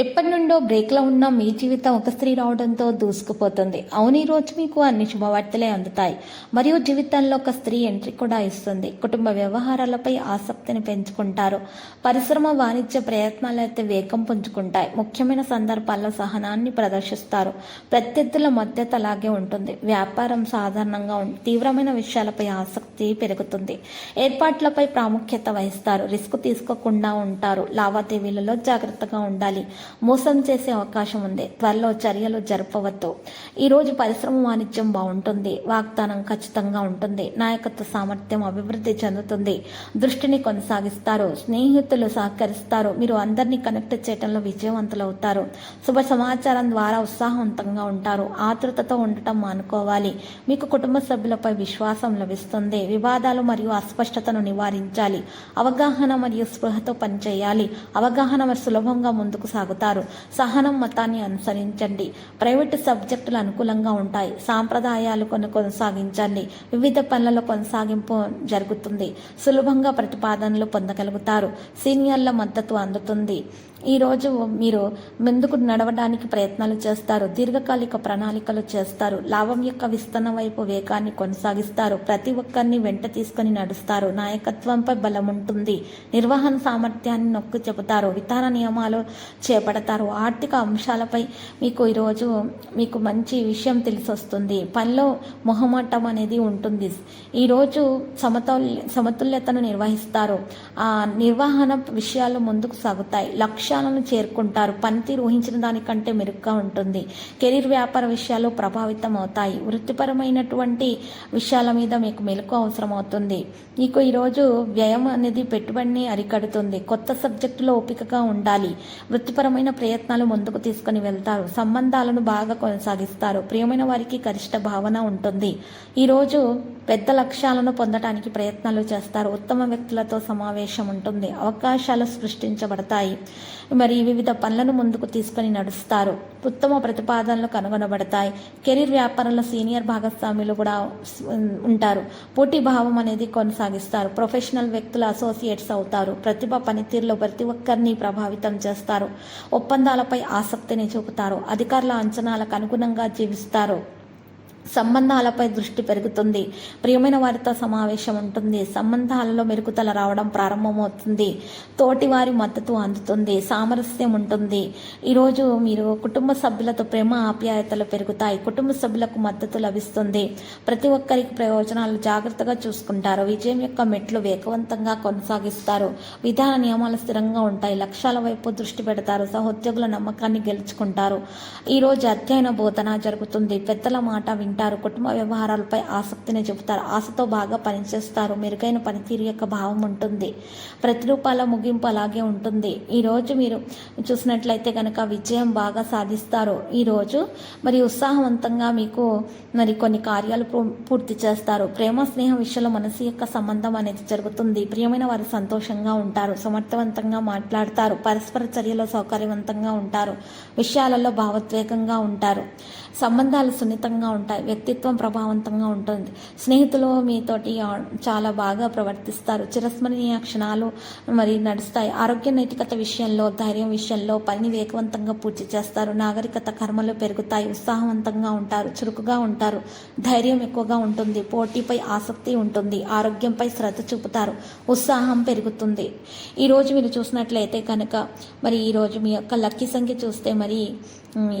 ఎప్పటి నుండో బ్రేక్లో ఉన్న మీ జీవితం ఒక స్త్రీ రావడంతో దూసుకుపోతుంది. అవును ఈ రోజు మీకు అన్ని శుభవార్తలే అందుతాయి. మరియు జీవితంలో ఒక స్త్రీ ఎంట్రీ కూడా ఇస్తుంది. కుటుంబ వ్యవహారాలపై ఆసక్తిని పెంచుకుంటారు. పరిశ్రమ వాణిజ్య ప్రయత్నాలు అయితే వేగం పుంజుకుంటాయి. ముఖ్యమైన సందర్భాల్లో సహనాన్ని ప్రదర్శిస్తారు. ప్రత్యర్థుల మద్దతు అలాగే ఉంటుంది. వ్యాపారం సాధారణంగా తీవ్రమైన విషయాలపై ఆసక్తి పెరుగుతుంది. ఏర్పాట్లపై ప్రాముఖ్యత వహిస్తారు. రిస్క్ తీసుకోకుండా ఉంటారు. లావాదేవీలలో జాగ్రత్తగా ఉండాలి. మోసం చేసే అవకాశం ఉంది. త్వరలో చర్యలు జరపవద్దు. ఈరోజు పరిశ్రమ వాణిజ్యం బాగుంటుంది. వాగ్దానం ఖచ్చితంగా ఉంటుంది. నాయకత్వ సామర్థ్యం అభివృద్ధి చెందుతుంది. దృష్టిని కొనసాగిస్తారు. స్నేహితులు సహకరిస్తారు. మీరు అందరినీ కనెక్ట్ చేయడంలో విజయవంతులవుతారు. శుభ సమాచారం ద్వారా ఉత్సాహవంతంగా ఉంటారు. ఆతృతతో ఉండటం మానుకోవాలి. మీకు కుటుంబ సభ్యులపై విశ్వాసం లభిస్తుంది. వివాదాలు మరియు అస్పష్టతను నివారించాలి. అవగాహన మరియు స్పృహతో పనిచేయాలి. అవగాహన సులభంగా ముందుకు అవుతారు సహనం మతాన్ని అనుసరించండి. ప్రైవేటు సబ్జెక్టులు అనుకూలంగా ఉంటాయి. సాంప్రదాయాలు కొన్ని కొనసాగించండి. వివిధ పనులలో కొనసాగింపు జరుగుతుంది. సులభంగా ప్రతిపాదనలు పొందగలుగుతారు. సీనియర్ల మద్దతు అందుతుంది. ఈరోజు మీరు ముందుకు నడవడానికి ప్రయత్నాలు చేస్తారు. దీర్ఘకాలిక ప్రణాళికలు చేస్తారు. లాభం యొక్క విస్తరణ వైపు వేగాన్ని కొనసాగిస్తారు. ప్రతి ఒక్కరిని వెంట తీసుకొని నడుస్తారు. నాయకత్వంపై బలం ఉంటుంది. నిర్వహణ సామర్థ్యాన్ని నొక్కి చెబుతారు. విధాన నియమాలు చే చేపడతారు. ఆర్థిక అంశాలపై మీకు ఈరోజు మీకు మంచి విషయం తెలిసొస్తుంది. పనిలో మొహమాటం అనేది ఉంటుంది. ఈరోజు సమతౌల్ సమతుల్యతను నిర్వహిస్తారు. ఆ నిర్వహణ విషయాలు ముందుకు సాగుతాయి. లక్ష్యాలను చేరుకుంటారు. పనితీరు ఊహించిన దానికంటే మెరుగ్గా ఉంటుంది. కెరీర్ వ్యాపార విషయాలు ప్రభావితం అవుతాయి వృత్తిపరమైనటువంటి విషయాల మీద మీకు మెలకు అవసరం అవుతుంది మీకు ఈరోజు వ్యయం అనేది పెట్టుబడిని అరికడుతుంది. కొత్త సబ్జెక్టులో ఓపికగా ఉండాలి. వృత్తిపరమైన ప్రయత్నాలు ముందుకు తీసుకొని వెళ్తారు. సంబంధాలను బాగా కొనసాగిస్తారు. ప్రియమైన వారికి గరిష్ట భావన ఉంటుంది. ఈరోజు పెద్ద లక్ష్యాలను పొందడానికి ప్రయత్నాలు చేస్తారు. ఉత్తమ వ్యక్తులతో సమావేశం ఉంటుంది. అవకాశాలు సృష్టించబడతాయి. మరి వివిధ పనులను ముందుకు తీసుకొని నడుస్తారు. ఉత్తమ ప్రతిపాదనలు కనుగొనబడతాయి. కెరీర్ వ్యాపారంలో సీనియర్ భాగస్వాములు కూడా ఉంటారు. పోటీ భావం అనేది కొనసాగిస్తారు. ప్రొఫెషనల్ వ్యక్తులు అసోసియేట్స్ అవుతారు. ప్రతిభ పనితీరులో ప్రతి ఒక్కరిని ప్రభావితం చేస్తారు. ఒప్పందాలపై ఆసక్తిని చూపుతారు. అధికారుల అంచనాలకు అనుగుణంగా జీవిస్తారు. సంబంధాలపై దృష్టి పెరుగుతుంది. ప్రియమైన వారితో సమావేశం ఉంటుంది. సంబంధాలలో మెరుగుదల రావడం ప్రారంభమవుతుంది. తోటి వారి మద్దతు అందుతుంది. సామరస్యం ఉంటుంది. ఈరోజు మీరు కుటుంబ సభ్యులతో ప్రేమ ఆప్యాయతలు పెరుగుతాయి. కుటుంబ సభ్యులకు మద్దతు లభిస్తుంది. ప్రతి ఒక్కరికి ప్రయోజనాలు జాగ్రత్తగా చూసుకుంటారు. విజయం యొక్క మెట్లు వేగవంతంగా కొనసాగిస్తారు. విధాన నియమాలు స్థిరంగా ఉంటాయి. లక్ష్యాల వైపు దృష్టి పెడతారు. సహోద్యోగుల నమ్మకాన్ని గెలుచుకుంటారు. ఈరోజు అధ్యయన బోధన జరుగుతుంది. పెద్దల మాట వింటారు. కుటుంబ వ్యవహారాలపై ఆసక్తిని చెబుతారు. ఆశతో బాగా పనిచేస్తారు. మెరుగైన పనితీరు యొక్క భావం ఉంటుంది. ప్రతిరూపాల ముగింపు అలాగే ఉంటుంది. ఈరోజు మీరు చూసినట్లయితే కనుక విజయం బాగా సాధిస్తారు. ఈరోజు మరి ఉత్సాహవంతంగా మీకు మరి కొన్ని కార్యాలు పూ- పూర్తి చేస్తారు. ప్రేమ స్నేహం విషయంలో మనసు యొక్క సంబంధం అనేది జరుగుతుంది. ప్రియమైన వారు సంతోషంగా ఉంటారు. సమర్థవంతంగా మాట్లాడతారు. పరస్పర చర్యలో సౌకర్యవంతంగా ఉంటారు. విషయాలలో భావోద్వేగంగా ఉంటారు. సంబంధాలు సున్నితంగా ఉంటాయి వ్యక్తిత్వం ప్రభావవంతంగా ఉంటుంది. స్నేహితులు మీతోటి చాలా బాగా ప్రవర్తిస్తారు. చిరస్మరణీయ క్షణాలు మరి నడుస్తాయి. ఆరోగ్య నైతికత విషయంలో ధైర్యం విషయంలో పనిని వేగవంతంగా పూర్తి చేస్తారు. నాగరికత కర్మలు పెరుగుతాయి. ఉత్సాహవంతంగా ఉంటారు. చురుకుగా ఉంటారు. ధైర్యం ఎక్కువగా ఉంటుంది. పోటీపై ఆసక్తి ఉంటుంది. ఆరోగ్యంపై శ్రద్ధ చూపుతారు. ఉత్సాహం పెరుగుతుంది. ఈరోజు మీరు చూసినట్లయితే కనుక మరి ఈరోజు మీ యొక్క లక్కీ సంఖ్య చూస్తే మరి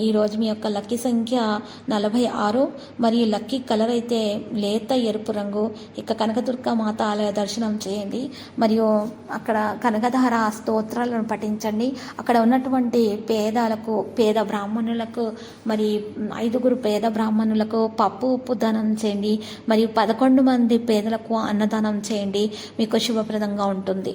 ఈరోజు మీ యొక్క లక్కీ సంఖ్య నలభై ఆరు మరియు లక్కీ కలర్ అయితే లేత ఎరుపు రంగు. ఇక కనకదుర్గ మాత ఆలయ దర్శనం చేయండి. మరియు అక్కడ కనకధార స్తోత్రాలను పఠించండి. అక్కడ ఉన్నటువంటి పేదలకు పేద బ్రాహ్మణులకు మరి ఐదుగురు పేద బ్రాహ్మణులకు పప్పు ఉప్పు దానం చేయండి. మరియు పదకొండు మంది పేదలకు అన్నదానం చేయండి. మీకు శుభప్రదంగా ఉంటుంది.